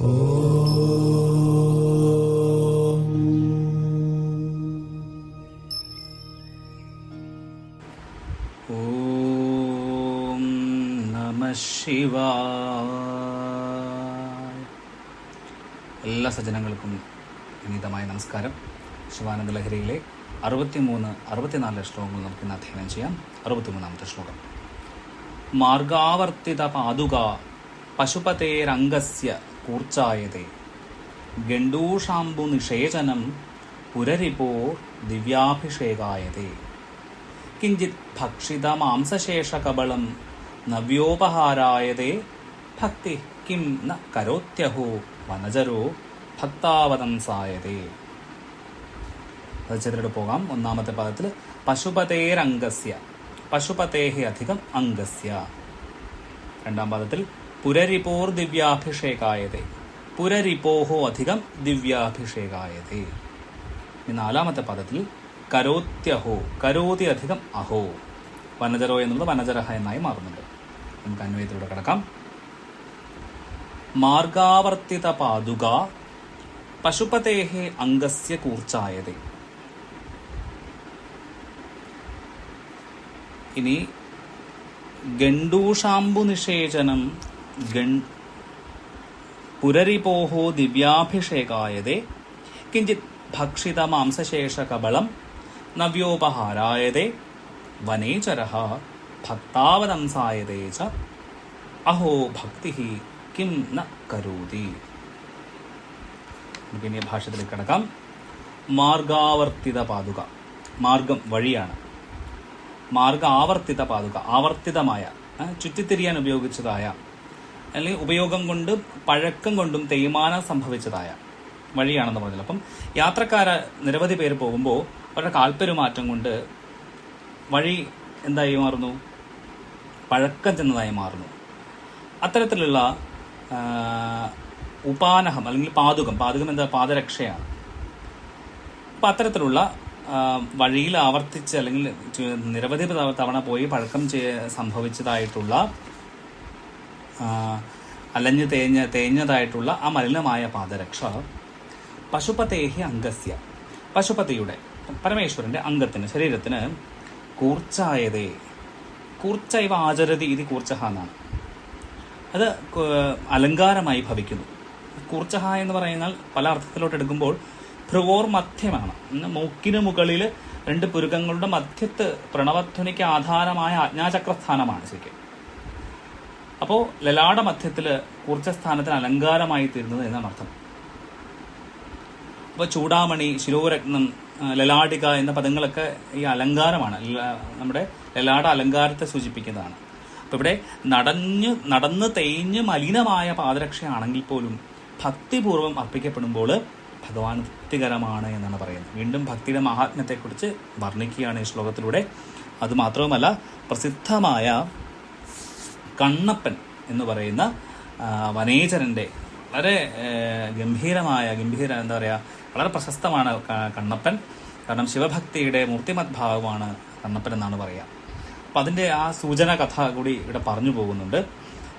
ഓം എല്ലാ സജ്ജനങ്ങൾക്കും വിനീതമായ നമസ്കാരം. ശിവാനന്ദ ലഹരിയിലെ അറുപത്തിമൂന്ന് അറുപത്തിനാല് ശ്ലോകങ്ങൾ നമുക്ക് ഇന്ന് അധ്യയനം ചെയ്യാം. അറുപത്തിമൂന്നാമത്തെ ശ്ലോകം. മാർഗാവർത്തിത പാതുക പശുപതേരംഗസ്യ കൂർച്ചായതേ. ഗണ്ടൂഷാംബു നിഷേചനം പുരരിപോ ദിവ്യാഭിഷേകായതേ. കിഞ്ചിത് ഭക്ഷിത മാംസശേഷകബളം നവ്യോപഹാരായതേ. ഭക്തി കിം ന കരോത്യഹോ വനജരോ ഭക്താവതംസായതേ അത് പോകാം. ഒന്നാമത്തെ പദത്തിൽ പശുപതേരംഗസ്യ. പശുപതേഹി അധികം അംഗസ്യ. രണ്ടാം പദത്തിൽ പുരരിപോർ ദിവ്യാഭിഷേകായതേ. പുരരിപോഹോ അധികം ദിവ്യാഭിഷേകായതേ. ഈ നാലാമത്തെ പദത്തിൽ കരോത്യഹോ കരോതി അധികം അഹോ. വനജരോ എന്നുള്ളത് വനജരഹ എന്നായി മാറുന്നുണ്ട്. നമുക്ക് അന്വയത്തിലൂടെ കിടക്കാം. മാർഗാവർത്തിത പാതുക പശുപതേഹേ അംഗസ്യ കൂർച്ചായതേ. ഇനി ഗണ്ടൂഷാംബു നിഷേചനം പുരരിപോഹോ ദിവ്യാഭിഷേകായതേ. കിഞ്ചിത് ഭക്ഷിത മാംസശേഷകബളം നവ്യോപഹാരായതേ. വനേചര ഭക്താവതംസായതേ ച. അഹോ ഭക്തി കിം ന കരോതി. പിന്നെ ഭാഷത്തിലേക്ക് കിടക്കാം. മാർഗാവർത്തിത പാതുക മാർഗം വഴിയാണ്. മാർഗ ആവർത്തിത പാതുക ആവർത്തിതമായ ചുറ്റിത്തിരിയാൻ ഉപയോഗിച്ചതായ അല്ലെങ്കിൽ ഉപയോഗം കൊണ്ട് പഴക്കം കൊണ്ടും തേയ്മാനം സംഭവിച്ചതായ വഴിയാണെന്ന് പറഞ്ഞത് അപ്പം യാത്രക്കാര നിരവധി പേര് പോകുമ്പോൾ അവരുടെ കാൽപ്പെരുമാറ്റം കൊണ്ട് വഴി എന്തായി മാറുന്നു? പഴക്കം ചെന്നതായി മാറുന്നു. അത്തരത്തിലുള്ള ഉപാനഹം അല്ലെങ്കിൽ പാതുകം പാതുകം എന്താ? പാദരക്ഷയാണ്. അപ്പം അത്തരത്തിലുള്ള വഴിയിൽ ആവർത്തിച്ച് അല്ലെങ്കിൽ നിരവധി തവ- തവണ പോയി പഴക്കം സംഭവിച്ചതായിട്ടുള്ള അലഞ്ഞ് തേഞ്ഞ തേഞ്ഞതായിട്ടുള്ള ആ മലിനമായ പാദരക്ഷ. പശുപതേഹി അംഗസ്യ. പശുപതിയുടെ പരമേശ്വരന്റെ അംഗത്തിന് ശരീരത്തിന് കൂർച്ചായതേ. കൂർച്ച ഇവ ആചരതി ഇത് കൂർച്ചഹ എന്നാണ്. അത് അലങ്കാരമായി ഭവിക്കുന്നു. കൂർച്ചഹ എന്ന് പറയുന്നാൽ പല അർത്ഥത്തിലോട്ട് എടുക്കുമ്പോൾ ഭ്രുവോർ മധ്യമാണ്. മൂക്കിന് മുകളിൽ രണ്ട് പുരുകങ്ങളുടെ മധ്യത്ത് പ്രണവധ്വനിക്ക് ആധാരമായ ആജ്ഞാചക്രസ്ഥാനമാണ് ശരിക്കും. അപ്പോൾ ലലാട മധ്യത്തിൽ കുറച്ച സ്ഥാനത്തിന് അലങ്കാരമായി തീരുന്നത് എന്നാണ് അർത്ഥം. അപ്പോൾ ചൂടാമണി ശിരോരത്നം ലലാടിക എന്ന പദങ്ങളൊക്കെ ഈ അലങ്കാരമാണ്. നമ്മുടെ ലലാട അലങ്കാരത്തെ സൂചിപ്പിക്കുന്നതാണ്. അപ്പോൾ ഇവിടെ നടഞ്ഞ് നടന്ന് തേഞ്ഞ് മലിനമായ പാദരക്ഷയാണെങ്കിൽ പോലും ഭക്തിപൂർവം അർപ്പിക്കപ്പെടുമ്പോൾ ഭഗവാൻ തൃപ്തികരമാണ് എന്നാണ് പറയുന്നത്. വീണ്ടും ഭക്തിയുടെ മഹാത്മ്യത്തെക്കുറിച്ച് വർണിക്കുകയാണ് ഈ ശ്ലോകത്തിലൂടെ. അതുമാത്രവുമല്ല പ്രസിദ്ധമായ കണ്ണപ്പൻ എന്ന് പറയുന്ന വനേചരന്റെ വളരെ ഗംഭീരമായ ഗംഭീര എന്താ പറയുക വളരെ പ്രശസ്തമാണ് കണ്ണപ്പൻ. കാരണം ശിവഭക്തിയുടെ മൂർത്തിമത് ഭാവമാണ് കണ്ണപ്പൻ എന്നാണ് പറയുക അപ്പം അതിന്റെ ആ സൂചന കഥ കൂടി ഇവിടെ പറഞ്ഞു പോകുന്നുണ്ട്.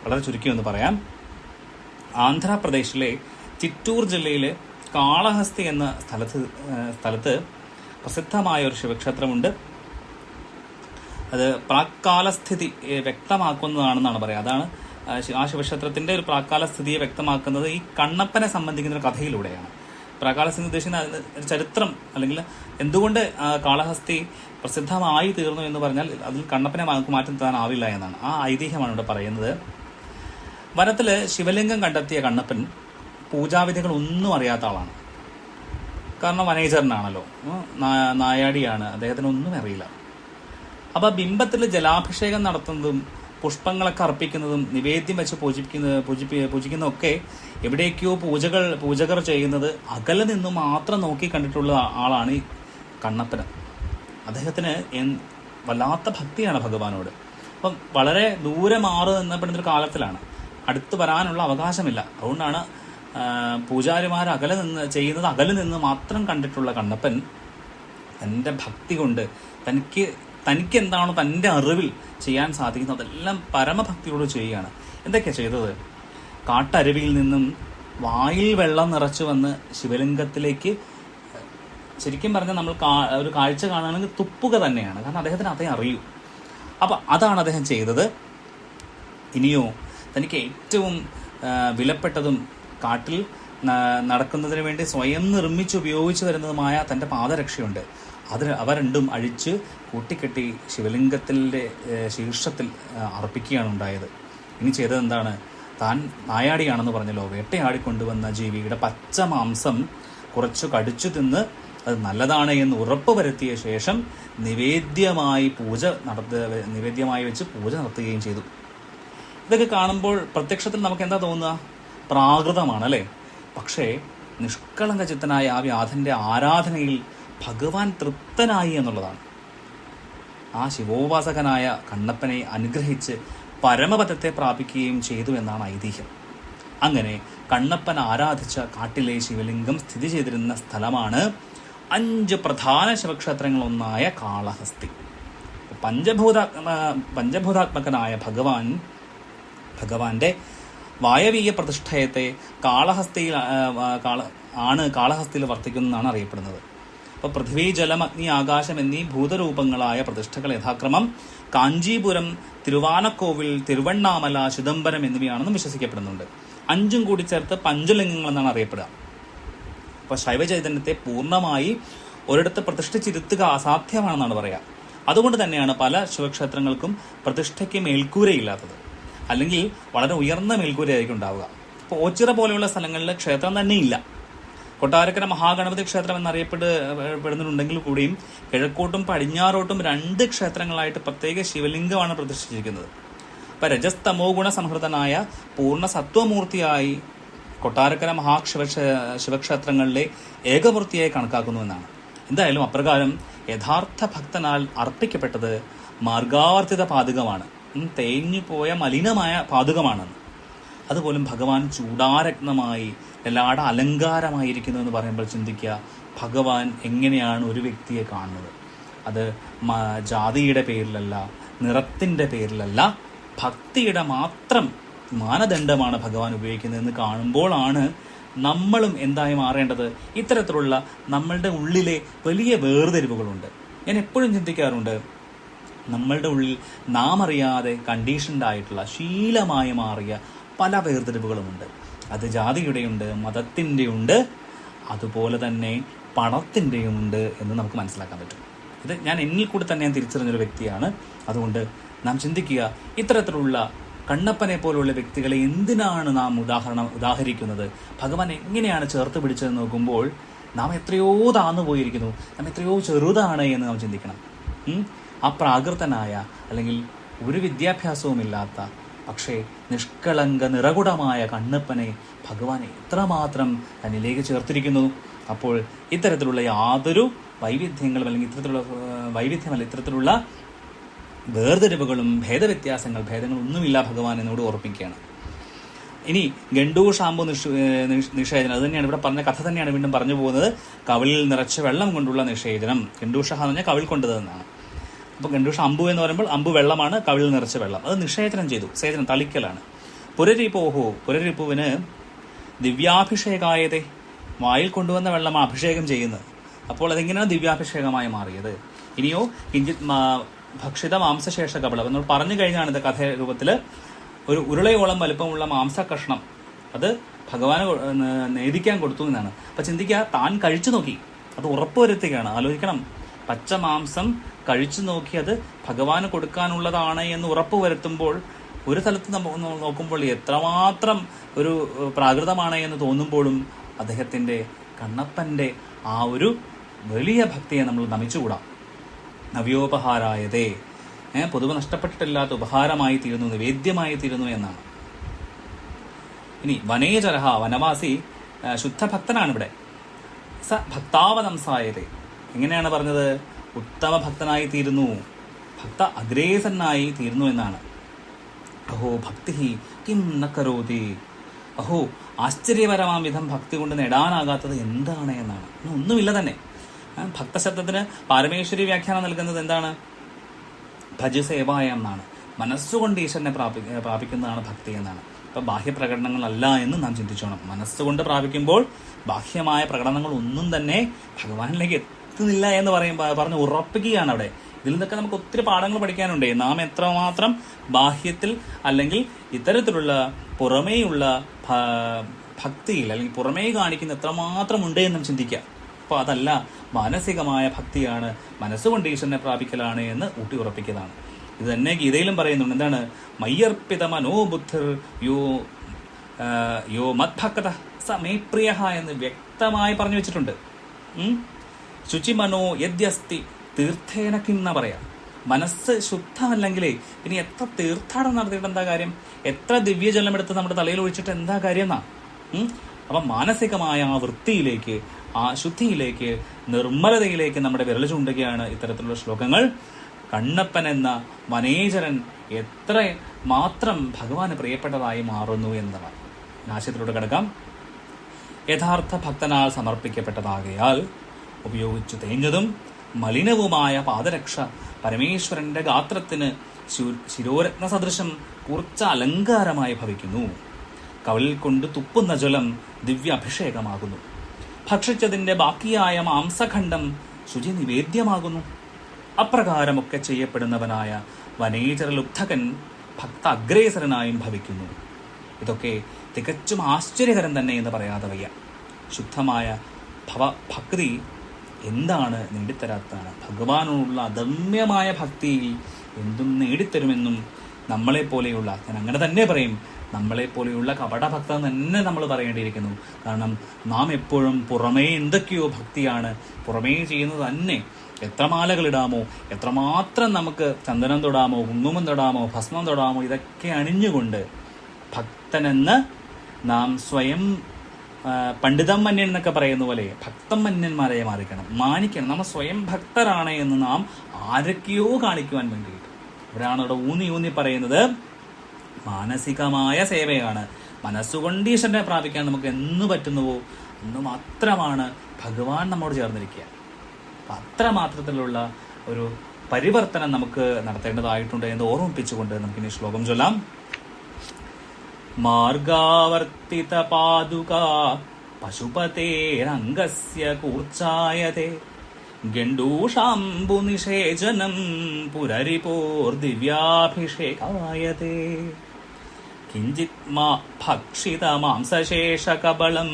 വളരെ ചുരുക്കി ഒന്ന് പറയാം. ആന്ധ്രാപ്രദേശിലെ ചിറ്റൂർ ജില്ലയിലെ കാളഹസ്തി എന്ന സ്ഥലത്ത് സ്ഥലത്ത് പ്രസിദ്ധമായ ഒരു ശിവക്ഷേത്രമുണ്ട്. അത് പ്രാക്കാലസ്ഥിതി വ്യക്തമാക്കുന്നതാണെന്നാണ് പറയുക. അതാണ് ആ ശിവക്ഷേത്രത്തിന്റെ ഒരു പ്രാക്കാല സ്ഥിതിയെ വ്യക്തമാക്കുന്നത് ഈ കണ്ണപ്പനെ സംബന്ധിക്കുന്ന ഒരു കഥയിലൂടെയാണ്. പ്രാകാലസ്ഥിതി ഉദ്ദേശിക്കുന്ന ചരിത്രം അല്ലെങ്കിൽ എന്തുകൊണ്ട് കാളഹസ്തി പ്രസിദ്ധമായി തീർന്നു എന്ന് പറഞ്ഞാൽ അതിൽ കണ്ണപ്പനെ നമുക്ക് മാറ്റി നിർത്താനാവില്ല എന്നാണ്. ആ ഐതിഹ്യമാണ് ഇവിടെ പറയുന്നത്. വനത്തിൽ ശിവലിംഗം കണ്ടെത്തിയ കണ്ണപ്പൻ പൂജാവിധികൾ ഒന്നും അറിയാത്ത ആളാണ്. കാരണം വനേജറിനാണല്ലോ നായാടിയാണ്. അദ്ദേഹത്തിന് ഒന്നും അറിയില്ല. അപ്പൊ ബിംബത്തിൽ ജലാഭിഷേകം നടത്തുന്നതും പുഷ്പങ്ങളൊക്കെ അർപ്പിക്കുന്നതും നിവേദ്യം വെച്ച് പൂജിപ്പിക്കുന്ന പൂജിപ്പി പൂജിക്കുന്നതൊക്കെ എവിടേക്കോ പൂജകൾ പൂജകർ ചെയ്യുന്നത് അകലെ നിന്ന് മാത്രം നോക്കി കണ്ടിട്ടുള്ള ആളാണ് ഈ കണ്ണപ്പന്. അദ്ദേഹത്തിന് വല്ലാത്ത ഭക്തിയാണ് ഭഗവാനോട്. അപ്പം വളരെ ദൂരെ മാറി നിന്നപ്പെടുന്നൊരു കാലത്തിലാണ്. അടുത്ത് വരാനുള്ള അവകാശമില്ല. അതുകൊണ്ടാണ് പൂജാരിമാർ അകലെ നിന്ന് ചെയ്യുന്നത് അകലെ നിന്ന് മാത്രം കണ്ടിട്ടുള്ള കണ്ണപ്പൻ തന്റെ ഭക്തി കൊണ്ട് തനിക്ക് തനിക്ക് എന്താണോ തന്റെ അറിവിൽ ചെയ്യാൻ സാധിക്കുന്നത് അതെല്ലാം പരമഭക്തിയോട് ചെയ്യുകയാണ്. എന്തൊക്കെയാണ് ചെയ്തത്? കാട്ടരുവിയിൽ നിന്നും വായിൽ വെള്ളം നിറച്ചു വന്ന് ശിവലിംഗത്തിലേക്ക് ശരിക്കും പറഞ്ഞാൽ നമ്മൾ ഒരു കാഴ്ച കാണുകയാണെങ്കിൽ തുപ്പുക തന്നെയാണ്. കാരണം അദ്ദേഹത്തിന് അതേ അറിയൂ. അപ്പം അതാണ് അദ്ദേഹം ചെയ്തത്. ഇനിയോ തനിക്ക് ഏറ്റവും വിലപ്പെട്ടതും കാട്ടിൽ നടക്കുന്നതിന് വേണ്ടി സ്വയം നിർമ്മിച്ച് ഉപയോഗിച്ചു വരുന്നതുമായ തന്റെ പാദരക്ഷയുണ്ട്. അത് അവ രണ്ടും അഴിച്ച് കൂട്ടിക്കെട്ടി ശിവലിംഗത്തിന്റെ ശീർഷത്തിൽ അർപ്പിക്കുകയാണ് ഉണ്ടായത്. ഇനി ചെയ്തത് എന്താണ്? താൻ നായാടിയാണെന്ന് പറഞ്ഞല്ലോ. വേട്ടയാടിക്കൊണ്ടുവന്ന ജീവിയുടെ പച്ച മാംസം കുറച്ച് കടിച്ചു തിന്ന് അത് നല്ലതാണ് എന്ന് ഉറപ്പ് വരുത്തിയ ശേഷം നിവേദ്യമായി പൂജ നടത്ത നിവേദ്യമായി വെച്ച് പൂജ നടത്തുകയും ചെയ്തു. ഇതൊക്കെ കാണുമ്പോൾ പ്രത്യക്ഷത്തിൽ നമുക്ക് എന്താ തോന്നുക? പ്രാകൃതമാണ് അല്ലേ? പക്ഷേ നിഷ്കളങ്ക ചിത്തനായ ആ വ്യാധന്റെ ആരാധനയിൽ ഭഗവാൻ തൃപ്തനായി എന്നുള്ളതാണ്. ആ ശിവോപാസകനായ കണ്ണപ്പനെ അനുഗ്രഹിച്ച് പരമപദത്തെ പ്രാപിക്കുകയും ചെയ്തു എന്നാണ് ഐതിഹ്യം. അങ്ങനെ കണ്ണപ്പൻ ആരാധിച്ച കാട്ടിലെ ശിവലിംഗം സ്ഥിതി ചെയ്തിരുന്ന സ്ഥലമാണ് അഞ്ച് പ്രധാന ശിവക്ഷേത്രങ്ങളൊന്നായ കാളഹസ്തി. പഞ്ചഭൂതാത്മ പഞ്ചഭൂതാത്മകനായ ഭഗവാൻ ഭഗവാന്റെ വായവീയ പ്രതിഷ്ഠയത്തെ കാളഹസ്തിയിൽ കാള ആണ് കാളഹസ്തിയിൽ വർത്തിക്കുന്നതെന്നാണ് അറിയപ്പെടുന്നത്. അപ്പോൾ പൃഥ്വി ജലം അഗ്നി ആകാശം എന്നീ ഭൂതരൂപങ്ങളായ പ്രതിഷ്ഠകൾ യഥാക്രമം കാഞ്ചീപുരം തിരുവാനക്കോവിൽ തിരുവണ്ണാമല ചിദംബരം എന്നിവയാണെന്നും വിശ്വസിക്കപ്പെടുന്നുണ്ട്. അഞ്ചും കൂടി ചേർത്ത് പഞ്ചലിംഗങ്ങൾ എന്നാണ് അറിയപ്പെടുക അപ്പോൾ ശൈവചൈതന്യത്തെ പൂർണമായി ഒരിടത്ത് പ്രതിഷ്ഠിച്ചിരുത്തുക അസാധ്യമാണെന്നാണ് പറയുക. അതുകൊണ്ട് തന്നെയാണ് പല ശിവക്ഷേത്രങ്ങൾക്കും പ്രതിഷ്ഠയ്ക്ക് മേൽക്കൂരയില്ലാത്തത്. അല്ലെങ്കിൽ വളരെ ഉയർന്ന മേൽക്കൂരയായിരിക്കും ഉണ്ടാവുക. ഇപ്പോൾ ഓച്ചിറ പോലെയുള്ള സ്ഥലങ്ങളിൽ ക്ഷേത്രം തന്നെ ഇല്ല കൊട്ടാരക്കര മഹാഗണപതി ക്ഷേത്രം എന്നറിയപ്പെടുന്നുണ്ടെങ്കിൽ കൂടിയും കിഴക്കോട്ടും പടിഞ്ഞാറോട്ടും രണ്ട് ക്ഷേത്രങ്ങളായിട്ട് പ്രത്യേക ശിവലിംഗമാണ് പ്രതിഷ്ഠിച്ചിരിക്കുന്നത്. അപ്പൊ രജസ്തമോ ഗുണ സംഹൃതനായ പൂർണ സത്വമൂർത്തിയായി കൊട്ടാരക്കര മഹാശിവ ശിവക്ഷേത്രങ്ങളിലെ ഏകമൂർത്തിയായി കണക്കാക്കുന്നുവെന്നാണ് എന്തായാലും അപ്രകാരം യഥാർത്ഥ ഭക്തനാൽ അർപ്പിക്കപ്പെട്ടത് മാർഗാവർത്തിത പാതകമാണ്. തേഞ്ഞു പോയ മലിനമായ പാതകമാണെന്ന്. അതുപോലും ഭഗവാൻ ചൂടാരത്നമായി എല്ലാട അലങ്കാരമായിരിക്കുന്നു എന്ന് പറയുമ്പോൾ ചിന്തിക്കുക ഭഗവാൻ എങ്ങനെയാണ് ഒരു വ്യക്തിയെ കാണുന്നത്? അത് ജാതിയുടെ പേരിലല്ല നിറത്തിന്റെ പേരിലല്ല ഭക്തിയുടെ മാത്രം മാനദണ്ഡമാണ് ഭഗവാൻ ഉപയോഗിക്കുന്നതെന്ന് കാണുമ്പോഴാണ് നമ്മളും എന്തായി മാറേണ്ടത്? ഇത്തരത്തിലുള്ള നമ്മളുടെ ഉള്ളിലെ വലിയ വേർതിരിവുകളുണ്ട്. ഞാൻ എപ്പോഴും ചിന്തിക്കാറുണ്ട് നമ്മളുടെ ഉള്ളിൽ നാം അറിയാതെ കണ്ടീഷൻഡ് ആയിട്ടുള്ള ശീലമായി മാറിയ പല വേർതിരിവുകളുമുണ്ട്. അത് ജാതിയുടെയുണ്ട് മതത്തിന്റെ ഉണ്ട് അതുപോലെ തന്നെ പണത്തിന്റെയുമുണ്ട് എന്ന് നമുക്ക് മനസ്സിലാക്കാൻ പറ്റും. ഇത് ഞാൻ എന്നിൽ കൂടെ തന്നെ ഞാൻ തിരിച്ചറിഞ്ഞൊരു വ്യക്തിയാണ്. അതുകൊണ്ട് നാം ചിന്തിക്കുക ഇത്തരത്തിലുള്ള കണ്ണപ്പനെ പോലുള്ള വ്യക്തികളെ എന്തിനാണ് നാം ഉദാഹരണം ഉദാഹരിക്കുന്നത്? ഭഗവാൻ എങ്ങനെയാണ് ചേർത്ത് പിടിച്ചതെന്ന് നോക്കുമ്പോൾ നാം എത്രയോ താന്നു പോയിരിക്കുന്നു. നാം എത്രയോ ചെറുതാണ് എന്ന് നാം ചിന്തിക്കണം. ഉം? ആ പ്രാകൃതനായ അല്ലെങ്കിൽ ഒരു വിദ്യാഭ്യാസവുമില്ലാത്ത പക്ഷേ നിഷ്കളങ്ക നിറകുടമായ കണ്ണപ്പനെ ഭഗവാൻ എത്രമാത്രം തന്നിലേക്ക് ചേർത്തിരിക്കുന്നു? അപ്പോൾ ഇത്തരത്തിലുള്ള യാതൊരു വൈവിധ്യങ്ങളും അല്ലെങ്കിൽ ഇത്തരത്തിലുള്ള വൈവിധ്യം വൈവിധ്യമല്ല ഇത്തരത്തിലുള്ള വേർതിരിവുകളും ഭേദവ്യത്യാസങ്ങൾ ഭേദങ്ങളൊന്നുമില്ല ഭഗവാൻ എന്നോട് ഓർപ്പിക്കുകയാണ്. ഇനി ഗണ്ടു ഷാമ്പു നിഷ് നിഷേചനം അത് തന്നെയാണ് ഇവിടെ പറഞ്ഞ കഥ തന്നെയാണ് വീണ്ടും പറഞ്ഞു പോകുന്നത്. കവിളിൽ നിറച്ച വെള്ളം കൊണ്ടുള്ള നിഷേചനം. ഗണ്ടൂഷ എന്ന് പറഞ്ഞാൽ കവിൾ കൊണ്ടതെന്നാണ് അപ്പോൾ ഗണ്ടൂഷ അമ്പു എന്ന് പറയുമ്പോൾ അമ്പു വെള്ളമാണ് കവിളിൽ നിറച്ച വെള്ളം. അത് നിഷേചനം ചെയ്തു. സേചനം തളിക്കലാണ്. പുരരിപ്പോഹോ പുരരിപ്പുവിന് ദിവ്യാഭിഷേകായതേ. വായിൽ കൊണ്ടുവന്ന വെള്ളമാണ് അഭിഷേകം ചെയ്യുന്നത്. അപ്പോൾ അതെങ്ങനെയാണ് ദിവ്യാഭിഷേകമായി മാറിയത്? ഇനിയോ കിഞ്ചിത് ഭക്ഷിത മാംസശേഷ കപളം നമ്മൾ പറഞ്ഞു കഴിഞ്ഞാണ് ഇത് കഥ രൂപത്തിൽ ഒരു ഉരുളയോളം വലുപ്പമുള്ള മാംസ കഷ്ണം അത് ഭഗവാന് നേദിക്കാൻ കൊടുത്തു എന്നാണ്. അപ്പൊ ചിന്തിക്കുക താൻ കഴിച്ചു നോക്കി. അത് ഉറപ്പുവരുത്തുകയാണ്. ആലോചിക്കണം. പച്ച മാംസം കഴിച്ചു നോക്കി അത് ഭഗവാന് കൊടുക്കാനുള്ളതാണ് എന്ന് ഉറപ്പ് വരുത്തുമ്പോൾ ഒരു സ്ഥലത്ത് നോക്കുമ്പോൾ എത്രമാത്രം ഒരു പ്രാകൃതമാണ് എന്ന് തോന്നുമ്പോഴും അദ്ദേഹത്തിന്റെ കണ്ണപ്പന്റെ ആ ഒരു വലിയ ഭക്തിയെ നമ്മൾ നമിച്ചുകൂടാം. നവ്യോപഹാരായതേ. പൊതുവെ നഷ്ടപ്പെട്ടിട്ടില്ലാത്ത ഉപഹാരമായി തീരുന്നു നിവേദ്യമായി തീരുന്നു എന്നാണ്. ഇനി വനേചരഹ വനവാസി ശുദ്ധഭക്തനാണ് ഇവിടെ സ ഭക്താവനംസായതേ. എങ്ങനെയാണ് പറഞ്ഞത്. ഉത്തമ ഭക്തനായി തീരുന്നു. ഭക്ത അഗ്രേസനായി തീരുന്നു എന്നാണ്. അഹോ ഭക്തി കിം ന കരോതി. അഹോ ആശ്ചര്യപരമാം വിധം ഭക്തി കൊണ്ട് നേടാനാകാത്തത് എന്താണ് എന്നാണ്. ഒന്നുമില്ല തന്നെ. ഭക്തശബ്ദത്തിന് പാരമേശ്വരി വ്യാഖ്യാനം നൽകുന്നത് എന്താണ്? ഭജസേവായം എന്നാണ്. മനസ്സുകൊണ്ട് ഈശ്വരനെ പ്രാപി പ്രാപിക്കുന്നതാണ് ഭക്തി എന്നാണ്. ഇപ്പൊ ബാഹ്യപ്രകടനങ്ങളല്ല എന്ന് നാം ചിന്തിച്ചോണം. മനസ്സുകൊണ്ട് പ്രാപിക്കുമ്പോൾ ബാഹ്യമായ പ്രകടനങ്ങൾ ഒന്നും തന്നെ ഭഗവാനിലേക്ക് എത്തുന്നില്ല എന്ന് പറയും പറഞ്ഞ് ഉറപ്പിക്കുകയാണ് അവിടെ. ഇതിൽ നിന്നൊക്കെ നമുക്ക് ഒത്തിരി പാഠങ്ങൾ പഠിക്കാനുണ്ട്. നാം എത്രമാത്രം ബാഹ്യത്തിൽ അല്ലെങ്കിൽ ഇത്തരത്തിലുള്ള പുറമേയുള്ള ഭക്തിയിൽ അല്ലെങ്കിൽ പുറമേ കാണിക്കുന്ന എത്രമാത്രം ഉണ്ട് എന്നും ചിന്തിക്കുക. അപ്പോൾ അതല്ല മാനസികമായ ഭക്തിയാണ് മനസ്സുകൊണ്ട് ഈശ്വരനെ പ്രാപിക്കലാണ് എന്ന് ഊട്ടി ഉറപ്പിക്കുന്നതാണ്. ഇത് തന്നെ ഗീതയിലും പറയുന്നുണ്ട്. എന്താണ്? മയ്യർപ്പിത മനോബുദ്ധിർ യോ യോ മദ്ഭക്ത സമയപ്രിയ എന്ന് വ്യക്തമായി പറഞ്ഞു വെച്ചിട്ടുണ്ട്? ശുചിമനോ യദ്യസ്തി കിന്ന പറയാം. മനസ്സ് ശുദ്ധമല്ലെങ്കിലേ ഇനി എത്ര തീർത്ഥാടനം നടത്തിയിട്ട് എന്താ കാര്യം? എത്ര ദിവ്യജലം എടുത്ത് നമ്മുടെ തലയിൽ ഒഴിച്ചിട്ട് എന്താ കാര്യം എന്നാ? അപ്പം മാനസികമായ ആ വൃത്തിയിലേക്ക് ആ ശുദ്ധിയിലേക്ക് നിർമ്മലതയിലേക്ക് നമ്മുടെ വിരൽ ചൂണ്ടുകയാണ് ഇത്തരത്തിലുള്ള ശ്ലോകങ്ങൾ. കണ്ണപ്പൻ എന്ന മനേജരൻ എത്ര മാത്രം ഭഗവാന് പ്രിയപ്പെട്ടതായി മാറുന്നു എന്നതാണ്. ആശയത്തിലൂടെ കിടക്കാം. യഥാർത്ഥ ഭക്തനാൽ സമർപ്പിക്കപ്പെട്ടതാകയാൽ ഉപയോഗിച്ചു തേഞ്ഞതും മലിനവുമായ പാദരക്ഷ പരമേശ്വരന്റെ ഗാത്രത്തിന് ശിരോരത്ന സദൃശം കുറച്ച അലങ്കാരമായി ഭവിക്കുന്നു. കവളിൽ കൊണ്ട് തുപ്പുന്ന ജലം ദിവ്യ അഭിഷേകമാകുന്നു ഭക്ഷിച്ചതിന്റെ ബാക്കിയായ മാംസഖണ്ഡം ശുചി നിവേദ്യമാകുന്നു അപ്രകാരമൊക്കെ ചെയ്യപ്പെടുന്നവനായ വനേചര ലുബ്ധകൻ ഭക്ത അഗ്രേസരനായും ഭവിക്കുന്നു. ഇതൊക്കെ തികച്ചും ആശ്ചര്യകരം തന്നെ എന്ന് പറയാതെ വയ്യ. ശുദ്ധമായ ഭവ ഭക്തി എന്താണ് നേടിത്തരാത്താണ് ഭഗവാനോടുള്ള അദമ്യമായ ഭക്തിയിൽ എന്തും നേടിത്തരുമെന്നും നമ്മളെ പോലെയുള്ള ഞാൻ അങ്ങനെ തന്നെ പറയും നമ്മളെ നമ്മളെപ്പോലെയുള്ള കപടഭക്ത തന്നെ നമ്മൾ പറയേണ്ടിയിരിക്കുന്നു. കാരണം നാം എപ്പോഴും പുറമേ എന്തൊക്കെയോ ഭക്തിയാണ് പുറമേ ചെയ്യുന്നത് തന്നെ എത്ര മാലകളിടാമോ എത്രമാത്രം നമുക്ക് ചന്ദനം തൊടാമോ കുങ്കുമം തൊടാമോ ഭസ്മം തൊടാമോ ഇതൊക്കെ അണിഞ്ഞുകൊണ്ട് ഭക്തനെന്ന് നാം സ്വയം പണ്ഡിതം മന്യൻ എന്നൊക്കെ പറയുന്ന പോലെ ഭക്തം മന്യന്മാരെ മാറിക്കണം. മാനിക്കണം. നമ്മൾ സ്വയം ഭക്തരാണ് എന്ന് നാം ആരൊക്കെയോ കാണിക്കുവാൻ വേണ്ടിയിട്ട്. ഇവിടെയാണ് ഇവിടെ ഊന്നി ഊന്നി പറയുന്നത് മാനസികമായ സേവയാണ്. മനസ്സുകൊണ്ട് ഈശ്വരനെ പ്രാപിക്കാൻ നമുക്ക് എന്ന് പറ്റുന്നുവോ? എന്ന് മാത്രമാണ് ഭഗവാൻ നമ്മോട് ചേർന്നിരിക്കുക. അപ്പം അത്രമാത്രത്തിലുള്ള ഒരു പരിവർത്തനം നമുക്ക് നടത്തേണ്ടതായിട്ടുണ്ട് എന്ന് ഓർമ്മിപ്പിച്ചുകൊണ്ട് നമുക്കിനി ശ്ലോകം ചൊല്ലാം. മാർഗാവർത്തിത പാതുക പശുപതേരംഗസ്യ കൂർച്ചായത്തെ ഗണ്ടൂഷാംബു നിഷേചനം പുരരിപോർദിവ്യാഭിഷേകായത്തെ കിഞ്ചിത് മാ ഭക്ഷിത മാംസശേഷകബളം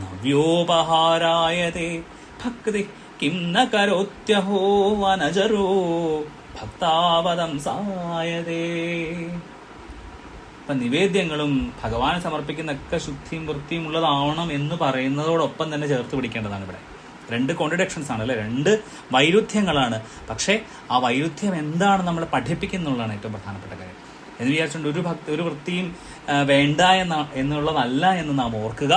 നവ്യോപഹാരായത്തെ ഭക്തി കിം ന കരോത്യഹോ വനജരോ ഭക്താവതം സായതേ ഇപ്പൊ നിവേദ്യങ്ങളും ഭഗവാൻ സമർപ്പിക്കുന്നൊക്കെ ശുദ്ധിയും വൃത്തിയും ഉള്ളതാവണം എന്ന് പറയുന്നതോടൊപ്പം തന്നെ ചേർത്ത് പിടിക്കേണ്ടതാണ് ഇവിടെ. രണ്ട് കോൺട്രഡിക്ഷൻസ് ആണ് അല്ലെ? രണ്ട് വൈരുദ്ധ്യങ്ങളാണ്. പക്ഷേ ആ വൈരുദ്ധ്യം എന്താണ് നമ്മൾ പഠിപ്പിക്കുന്നുള്ളതാണ് ഏറ്റവും പ്രധാനപ്പെട്ട കാര്യം. എന്ന് വിചാരിച്ചുകൊണ്ട് ഒരു ഭക്തി ഒരു വൃത്തിയും വേണ്ട എന്ന എന്നുള്ളതല്ല എന്ന് നാം ഓർക്കുക.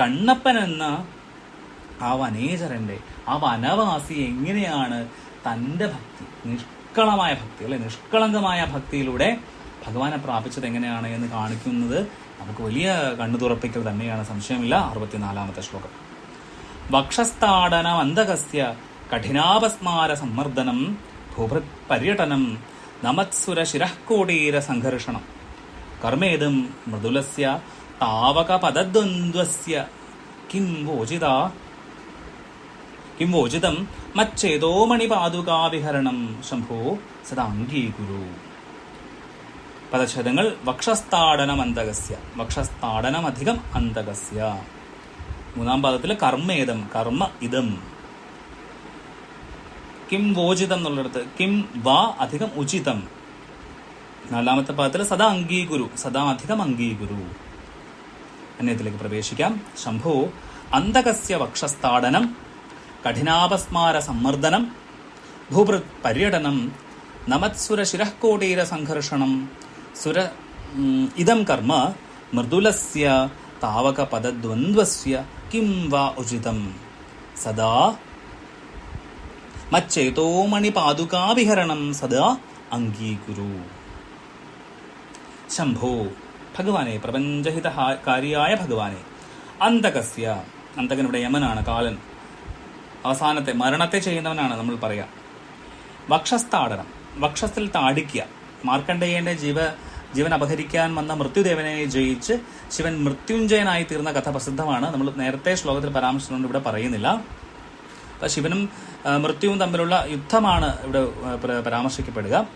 കണ്ണപ്പൻ എന്ന ആ വനേചരന്റെ ആ വനവാസി എങ്ങനെയാണ് തന്റെ ഭക്തി നിഷ്കളമായ ഭക്തി അല്ലെ നിഷ്കളങ്കമായ ഭക്തിയിലൂടെ ഭഗവാനെ പ്രാപിച്ചത് എങ്ങനെയാണ് എന്ന് കാണിക്കുന്നത് നമുക്ക് വലിയ കണ്ണു തുറപ്പിക്കൽ തന്നെയാണ്. സംശയമില്ല. അറുപത്തിനാലാമത്തെ ശ്ലോകം. വക്ഷസ്ഥാടന അന്തകസ്യ കഠിനാപസ്മാര സമ്മർദ്ദനം ഭൂഭൃത് പര്യടനം നമത്സുര ശിരഃക്കോടീര സംഘർഷണം. കർമ്മേതും മൃദുലസ്യ താവക പദദ്വന്ദ്വസ്യ കിം വോചിത കിം വോചിതം മച്ചേതോ മണിപാതുകാവിഹരണം. ശംഭോ സദാ അംഗീകുരു പദച്ഛേദങ്ങൾ വക്ഷസ്ഥാടനമന്തകസ്യ. വക്ഷസ്ഥാടനമധികം അന്തകസ്യ. മൂന്നാം പാദത്തിൽ കർമ്മേതം കർമ്മ ഇതം. കിം വോചിതം എന്നുള്ളിടത്ത് കിം വാ അധികം ഉചിതം. നാലാമത്തെ പാദത്തിൽ സദാ അംഗീകുരു സദാ അധികം അംഗീകുരു. അന്യത്തിലേക്ക് പ്രവേശിക്കാം. ശംഭോ അന്തകസ്യ വക്ഷസ്ഥാടനം കഠിനാപസ്മാര സമ്മർദ്ദനം ഭൂപരിയടനം പര്യടനം നമത്സുര ശിരഃകോടീര സംഘർഷണം സുര ഇതം കർമ്മ മൃദുലസ്യ താവക പദദ്വന്ദ്വസ്യ കിം വാ ഉചിതം. സദാ മച്ചേതോ മണിപാതുകാവിഹരണം സദാ അംഗീകുരു. ശംഭോ ഭഗവാനെ പ്രപഞ്ചഹിതകാരിയായ ഭഗവാനെ അന്തകസ്യ അന്തകൻ യമനാണ് കാലൻ. അവസാനത്തെ മരണത്തെ ചെയ്യുന്നവനാണ് നമ്മൾ പറയാം. വക്ഷസ്ഥാടനം വക്ഷത്തിൽ താടിക്കുക മാർക്കണ്ഡേയന്റെ ജീവ ജീവൻ അപഹരിക്കാൻ വന്ന മൃത്യുദേവനെ ജയിച്ച് ശിവൻ മൃത്യുഞ്ജയനായി തീർന്ന കഥ പ്രസിദ്ധമാണ്. നമ്മൾ നേരത്തെ ശ്ലോകത്തിൽ പരാമർശിച്ചുകൊണ്ട് ഇവിടെ പറയുന്നില്ല. അപ്പൊ ശിവനും മൃത്യുവും തമ്മിലുള്ള യുദ്ധമാണ് ഇവിടെ പരാമർശിക്കപ്പെടുക.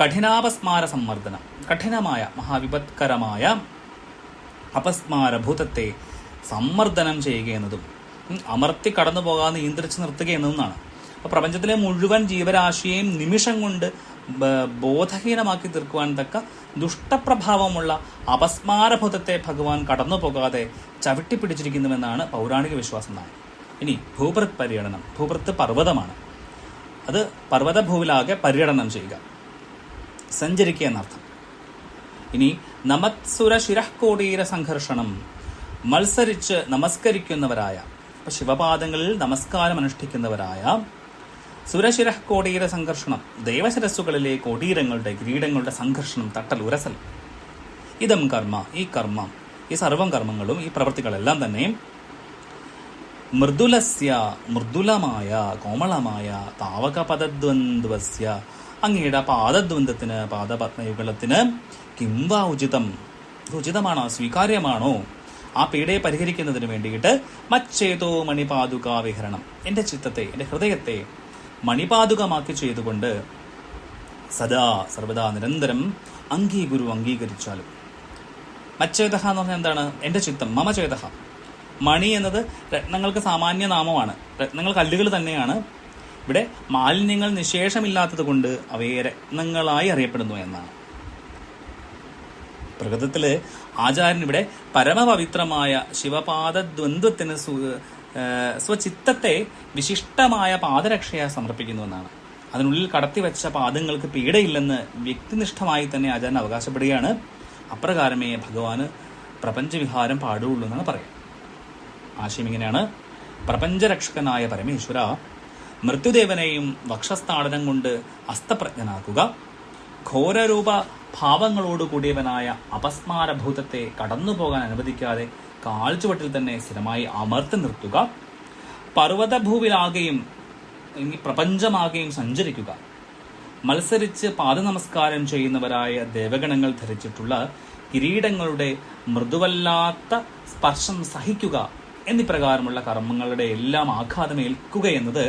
കഠിനാപസ്മാര സമ്മർദ്ദനം കഠിനമായ മഹാവിപത്കരമായ അപസ്മാരഭൂതത്തെ സമ്മർദ്ദനം ചെയ്യുക എന്നതും അമർത്തി കടന്നു പോകാതെ നിയന്ത്രിച്ച് നിർത്തുക എന്നതുമാണ് അപ്പൊ പ്രപഞ്ചത്തിലെ മുഴുവൻ ജീവരാശിയെയും നിമിഷം കൊണ്ട് ബോധഹീനമാക്കി തീർക്കുവാൻ തക്ക ദുഷ്ടപ്രഭാവമുള്ള അപസ്മാരഭൂതത്തെ ഭഗവാൻ കടന്നു പോകാതെ ചവിട്ടിപ്പിടിച്ചിരിക്കുന്നുവെന്നാണ് പൗരാണിക വിശ്വാസം നാം ഇനി ഭൂപൃത് പര്യടനം ഭൂപൃത്ത് പർവതമാണ്. അത് പർവതഭൂവിലാകെ പര്യടനം ചെയ്യുക. സഞ്ചരിക്കുക എന്നർത്ഥം. ഇനി നമത്സുര ശിരഃകോടീര സംഘർഷണം മത്സരിച്ച് നമസ്കരിക്കുന്നവരായ ശിവപാദങ്ങളിൽ നമസ്കാരം അനുഷ്ഠിക്കുന്നവരായ സുരശിരഃകോടീര സംഘർഷണം ദേവശിരസ്സുകളിലെ കോടീരങ്ങളുടെ കിരീടങ്ങളുടെ സംഘർഷണം തട്ടൽ ഉരസൽ. ഇതം കർമ്മ ഈ കർമ്മം ഈ സർവം കർമ്മങ്ങളും ഈ പ്രവൃത്തികളെല്ലാം തന്നെ മൃദുലസ്യ മൃദുലമായ കോമളമായ താവക പദദ്വന്ദ്വസ്യ അങ്ങയുടെ പാദദ്വന്ദ്വത്തിന് പാദപത്മയുഗളത്തിന് കിംവാ ഉചിതം? ഉചിതമാണോ? സ്വീകാര്യമാണോ? ആ പീഡയെ പരിഹരിക്കുന്നതിന് വേണ്ടിയിട്ട് മച്ചേതോ മണിപാതുക വിഹരണം. ചിത്തത്തെ എന്റെ ഹൃദയത്തെ മണിപാതുകമാക്കി ചെയ്തുകൊണ്ട് സദാ സർവദാ നിരന്തരം അംഗീഗുരു അംഗീകരിച്ചാലും. മച്ചേതഹ എന്ന് പറഞ്ഞാൽ എന്താണ്? എന്റെ ചിത്തം മമ ചേതഹ. മണി എന്നത് രത്നങ്ങൾക്ക് സാമാന്യ നാമമാണ്. രത്നങ്ങൾ കല്ലുകൾ തന്നെയാണ്. ഇവിടെ മാലിന്യങ്ങൾ നിശേഷമില്ലാത്തത് കൊണ്ട് അവയെ രത്നങ്ങളായി അറിയപ്പെടുന്നു എന്നാണ്. പ്രകൃതത്തിൽ ആചാര്യൻ ഇവിടെ പരമപവിത്രമായ ശിവപാദദ്വന്ദ്വത്തിന് സു- ഏ, സ്വചിത്തത്തെ വിശിഷ്ടമായ പാദരക്ഷയായി സമർപ്പിക്കുന്നു എന്നാണ് അതിനുള്ളിൽ കടത്തിവെച്ച പാദങ്ങൾക്ക് പീഡയില്ലെന്ന് വ്യക്തിനിഷ്ഠമായി തന്നെ ആചാര്യൻ അവകാശപ്പെടുകയാണ്. അപ്രകാരമേ ഭഗവാന് പ്രപഞ്ചവിഹാരം പാടുള്ളൂ എന്നാണ് പറയുക ആശയം ഇങ്ങനെയാണ്. പ്രപഞ്ചരക്ഷകനായ പരമേശ്വര മൃത്യുദേവനെയും വക്ഷസ്ഥാടനം കൊണ്ട് അസ്തപ്രജ്ഞനാക്കുക. ഘോരരൂപ ഭാവങ്ങളോട് കൂടിയവനായ അപസ്മാരഭൂതത്തെ കടന്നുപോകാൻ അനുവദിക്കാതെ കാൽച്ചുവട്ടിൽ തന്നെ സ്ഥിരമായി അമർത്തി നിർത്തുക. പർവതഭൂവിലാകെയും പ്രപഞ്ചമാകെയും സഞ്ചരിക്കുക. മത്സരിച്ച് പാദനമസ്കാരം ചെയ്യുന്നവരായ ദേവഗണങ്ങൾ ധരിച്ചിട്ടുള്ള കിരീടങ്ങളുടെ മൃദുവല്ലാത്ത സ്പർശം സഹിക്കുക എന്നിപ്രകാരമുള്ള കർമ്മങ്ങളുടെ എല്ലാം ആഘാതം ഏൽക്കുക എന്നത്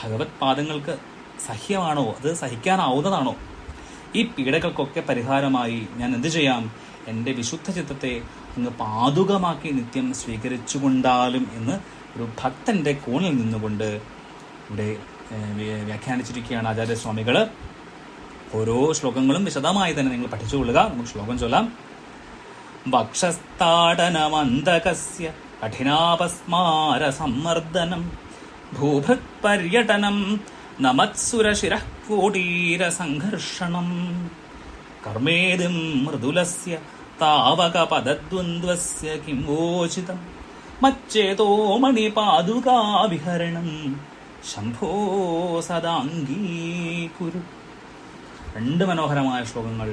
ഭഗവത് പാദങ്ങൾക്ക് സഹ്യമാണോ? അത് സഹിക്കാനാവുന്നതാണോ? ഈ പീഡകൾക്കൊക്കെ പരിഹാരമായി ഞാൻ എന്ത് ചെയ്യാം? എന്റെ വിശുദ്ധ ചിത്തത്തെ അങ്ങ് പാതുകമാക്കി നിത്യം സ്വീകരിച്ചുകൊണ്ടാലും എന്ന് ഒരു ഭക്തന്റെ കോണിൽ നിന്നുകൊണ്ട് ഇവിടെ വ്യാഖ്യാനിച്ചിരിക്കുകയാണ് ആചാര്യസ്വാമികൾ ഓരോ ശ്ലോകങ്ങളും വിശദമായി തന്നെ നിങ്ങൾ പഠിച്ചുകൊള്ളുക. നമുക്ക് ശ്ലോകം ചൊല്ലാം. വക്ഷസ്ഥാടനമന്തകസ്യ കഠിനാപസ്മാര സമ്മർദ്ദനം ഭൂഭൃത് പര്യടനം നമത്സുരശിരഃ കോടീര സംഘർഷണം കർമ്മേതും മൃദുലസ്യ താവക പദദ്വന്ദ്വസ്യ കിം വോചിതം മച്ചേതോ മണിപാതുകാവിഹരണം. ശംഭോ സദാംഗീകുരു. രണ്ട് മനോഹരമായ ശ്ലോകങ്ങൾ.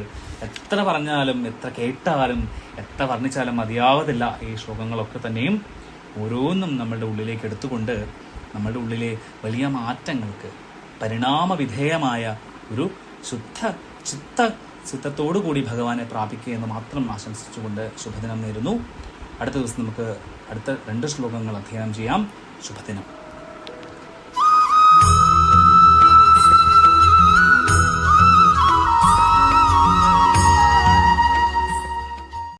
എത്ര പറഞ്ഞാലും എത്ര കേട്ടാലും എത്ര വർണിച്ചാലും മതിയാവതില്ല ഈ ശ്ലോകങ്ങളൊക്കെ തന്നെയും ഓരോന്നും നമ്മളുടെ ഉള്ളിലേക്ക് എടുത്തുകൊണ്ട് നമ്മളുടെ ഉള്ളിലെ വലിയ മാറ്റങ്ങൾക്ക് പരിണാമവിധേയമായ ഒരു ശുദ്ധ ചിത്ത ചിത്തത്തോടു കൂടി ഭഗവാനെ പ്രാപിക്കുക എന്ന് മാത്രം ആശംസിച്ചുകൊണ്ട് ശുഭദിനം നേരുന്നു. അടുത്ത ദിവസം നമുക്ക് അടുത്ത രണ്ട് ശ്ലോകങ്ങൾ അധ്യയനം ചെയ്യാം. ശുഭദിനം.